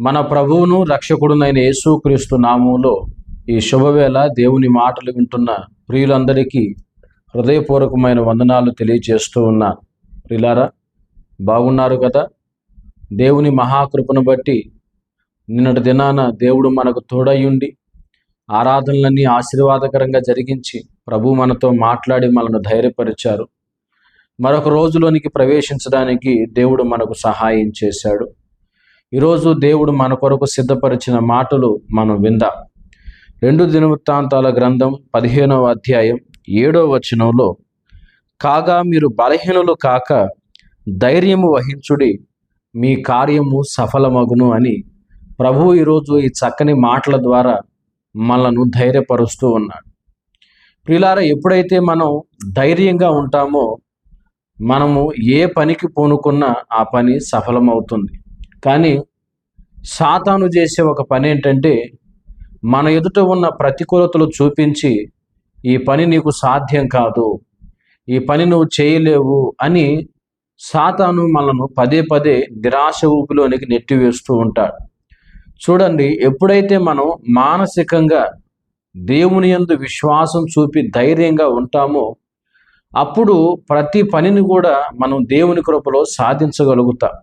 మన ప్రభువును రక్షకుడునైన యేసుక్రీస్తు నామంలో ఈ శుభవేళ దేవుని మాటలు వింటున్న ప్రియులందరికీ హృదయపూర్వకమైన వందనాలు తెలియజేస్తూ ఉన్నాను ప్రియులారా బాగున్నారు కదా? దేవుని మహాకృపను బట్టి నిన్నటి దినాన దేవుడు మనకు తోడయ్యుండి ఆరాధనలన్నీ ఆశీర్వాదకరంగా జరిగించి ప్రభు మనతో మాట్లాడి మనను ధైర్యపరిచారు. మరొక రోజులోనికి ప్రవేశించడానికి దేవుడు మనకు సహాయం చేశాడు. ఈరోజు దేవుడు మన కొరకు సిద్ధపరిచిన మాటలు మనం విందాం. రెండు దినవృత్తాంతాల గ్రంథం పదిహేనవ అధ్యాయం ఏడవ వచనంలో కాగా మీరు బలహీనులు కాక ధైర్యము వహించుడి మీ కార్యము సఫలమగును అని ప్రభు ఈరోజు ఈ చక్కని మాటల ద్వారా మనను ధైర్యపరుస్తూ ఉన్నాడు. ప్రిలారా ఎప్పుడైతే మనం ధైర్యంగా ఉంటామో మనము ఏ పనికి పూనుకున్నా ఆ పని సఫలమవుతుంది. కానీ సాతాను చేసే ఒక పని ఏంటంటే మన ఎదుట ఉన్న ప్రతికూలతలు చూపించి ఈ పని నీకు సాధ్యం కాదు ఈ పని నువ్వు చేయలేవు అని సాతాను మనను పదే పదే నిరాశ ఊపిలోనికి నెట్టివేస్తూ ఉంటాడు. చూడండి ఎప్పుడైతే మనం మానసికంగా దేవుని యందు విశ్వాసం చూపి ధైర్యంగా ఉంటామో అప్పుడు ప్రతి పనిని కూడా మనం దేవుని కృపలో సాధించగలుగుతాం.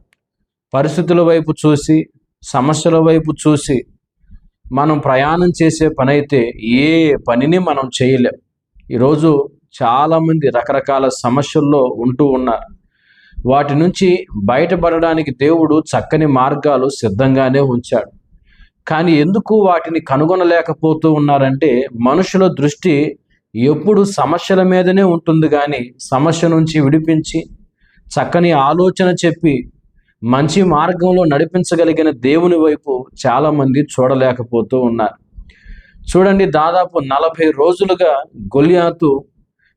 పరిస్థితుల వైపు చూసి సమస్యల వైపు చూసి మనం ప్రయాణం చేసే పని అయితే ఏ పనిని మనం చేయలేం. ఈరోజు చాలామంది రకరకాల సమస్యల్లో ఉంటూ ఉన్నారు. వాటి నుంచి బయటపడడానికి దేవుడు చక్కని మార్గాలు సిద్ధంగానే ఉంచాడు. కానీ ఎందుకు వాటిని కనుగొనలేకపోతూ ఉన్నారంటే మనుషుల దృష్టి ఎప్పుడు సమస్యల మీదనే ఉంటుంది కానీ సమస్య నుంచి విడిపించి చక్కని ఆలోచన చెప్పి మంచి మార్గంలో నడిపించగలిగిన దేవుని వైపు చాలామంది చూడలేకపోతూ ఉన్నారు. చూడండి దాదాపు నలభై రోజులుగా గొలియాతు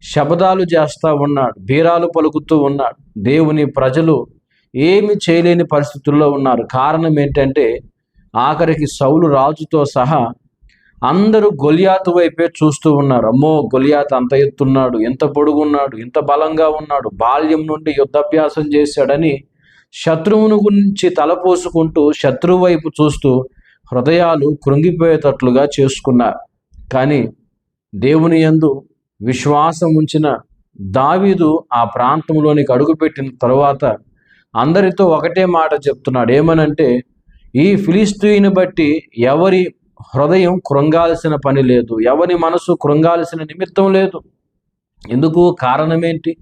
శబదాలు చేస్తూ ఉన్నాడు బీరాలు పలుకుతూ ఉన్నాడు. దేవుని ప్రజలు ఏమి చేయలేని పరిస్థితుల్లో ఉన్నారు. కారణం ఏంటంటే ఆఖరికి సౌలు రాజుతో సహా అందరూ గొలియాతు వైపే చూస్తూ ఉన్నారు. అమ్మో గొలియాత్ అంత ఎత్తున్నాడు ఎంత పొడుగున్నాడు ఇంత బలంగా ఉన్నాడు బాల్యం నుండి యుద్ధాభ్యాసం చేశాడని శత్రువును గురించి తలపోసుకుంటూ శత్రువు వైపు చూస్తూ హృదయాలు కృంగిపోయేటట్లుగా చేసుకున్నారు. కానీ దేవుని యందు విశ్వాసం ఉంచిన దావీదు ఆ ప్రాంతంలోనికి అడుగుపెట్టిన తరువాత అందరితో ఒకటే మాట చెప్తున్నాడు. ఏమనంటే ఈ ఫిలిస్తీని బట్టి ఎవరి హృదయం కృంగాల్సిన పని లేదు. ఎవరి మనసు కృంగాల్సిన నిమిత్తం లేదు. ఎందుకు? కారణం ఏంటి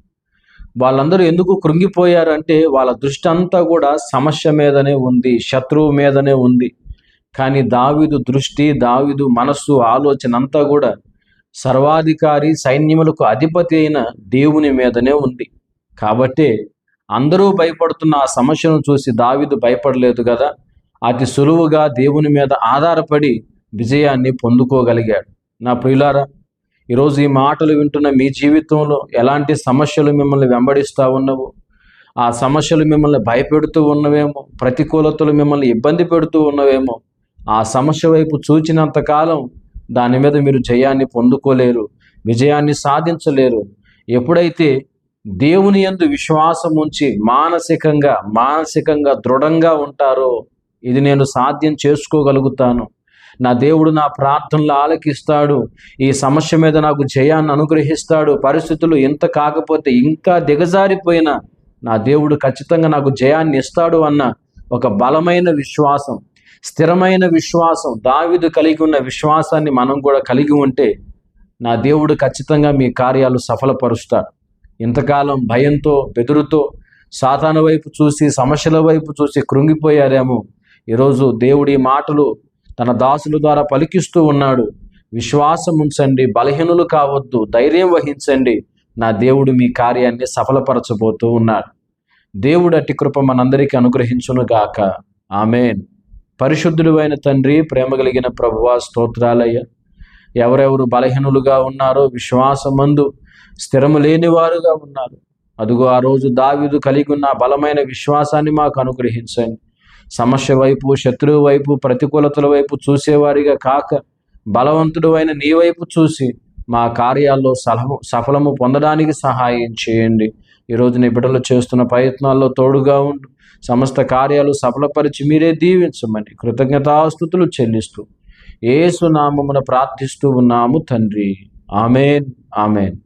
వాళ్ళందరూ ఎందుకు కృంగిపోయారు అంటే వాళ్ళ దృష్టి అంతా కూడా సమస్య మీదనే ఉంది శత్రువు మీదనే ఉంది. కానీ దావిదు దృష్టి దావిదు మనస్సు ఆలోచన అంతా కూడా సర్వాధికారి సైన్యములకు అధిపతి అయిన దేవుని మీదనే ఉంది. కాబట్టి అందరూ భయపడుతున్న ఆ సమస్యను చూసి దావిదు భయపడలేదు కదా? అతి సులువుగా దేవుని మీద ఆధారపడి విజయాన్ని పొందుకోగలిగాడు. నా ప్రియులారా ఈరోజు ఈ మాటలు వింటున్న మీ జీవితంలో ఎలాంటి సమస్యలు మిమ్మల్ని వెంబడిస్తూ ఉన్నవు? ఆ సమస్యలు మిమ్మల్ని భయపెడుతూ ఉన్నవేమో? ప్రతికూలతలు మిమ్మల్ని ఇబ్బంది పెడుతూ ఉన్నవేమో? ఆ సమస్య వైపు చూచినంత కాలం దాని మీద మీరు జయాన్ని పొందుకోలేరు విజయాన్ని సాధించలేరు. ఎప్పుడైతే దేవుని యందు విశ్వాసం ఉంచి మానసికంగా మానసికంగా దృఢంగా ఉంటారో ఇది నేను సాధ్యం చేసుకోగలుగుతాను. నా దేవుడు నా ప్రార్థనలు ఆలకిస్తాడు. ఈ సమస్య మీద నాకు జయాన్ని అనుగ్రహిస్తాడు. పరిస్థితులు ఎంత కాకపోతే ఇంకా దిగజారిపోయినా నా దేవుడు ఖచ్చితంగా నాకు జయాన్ని ఇస్తాడు అన్న ఒక బలమైన విశ్వాసం స్థిరమైన విశ్వాసం దావిదు కలిగి ఉన్న విశ్వాసాన్ని మనం కూడా కలిగి ఉంటే నా దేవుడు ఖచ్చితంగా మీ కార్యాలు సఫలపరుస్తాడు. ఇంతకాలం భయంతో బెదురుతో సాతాను వైపు చూసి సమస్యల వైపు చూసి కృంగిపోయారేమో. ఈరోజు దేవుడి మాటలు తన దాసుల ద్వారా పలికిస్తూ ఉన్నాడు. విశ్వాసం ఉంచండి బలహీనులు కావద్దు ధైర్యం వహించండి. నా దేవుడు మీ కార్యాన్ని సఫలపరచబోతూ ఉన్నాడు. దేవుడు అట్టి కృప మనందరికీ అనుగ్రహించును గాక. ఆమెన్. పరిశుద్ధుడు అయిన తండ్రి ప్రేమ కలిగిన ప్రభువా స్తోత్రాలయ్య. ఎవరెవరు బలహీనులుగా ఉన్నారో విశ్వాసమందు స్థిరము లేని వారుగా ఉన్నారు. అదుగో ఆ రోజు దావిదు కలిగి ఉన్న బలమైన విశ్వాసాన్ని మాకు అనుగ్రహించండి. సమస్య వైపు శత్రువు వైపు ప్రతికూలతల వైపు చూసేవారిగా కాక బలవంతుడు అయిన నీ వైపు చూసి మా కార్యాల్లో సలహము సఫలము పొందడానికి సహాయం చేయండి. ఈరోజు నీ బిడ్డలు చేస్తున్న ప్రయత్నాల్లో తోడుగా ఉండు. సమస్త కార్యాలు సఫలపరిచి మీరే దీవించమని కృతజ్ఞతాస్థుతులు చెల్లిస్తూ ఏసునామమున ప్రార్థిస్తూ ఉన్నాము తండ్రి. ఆమెన్. ఆమెన్.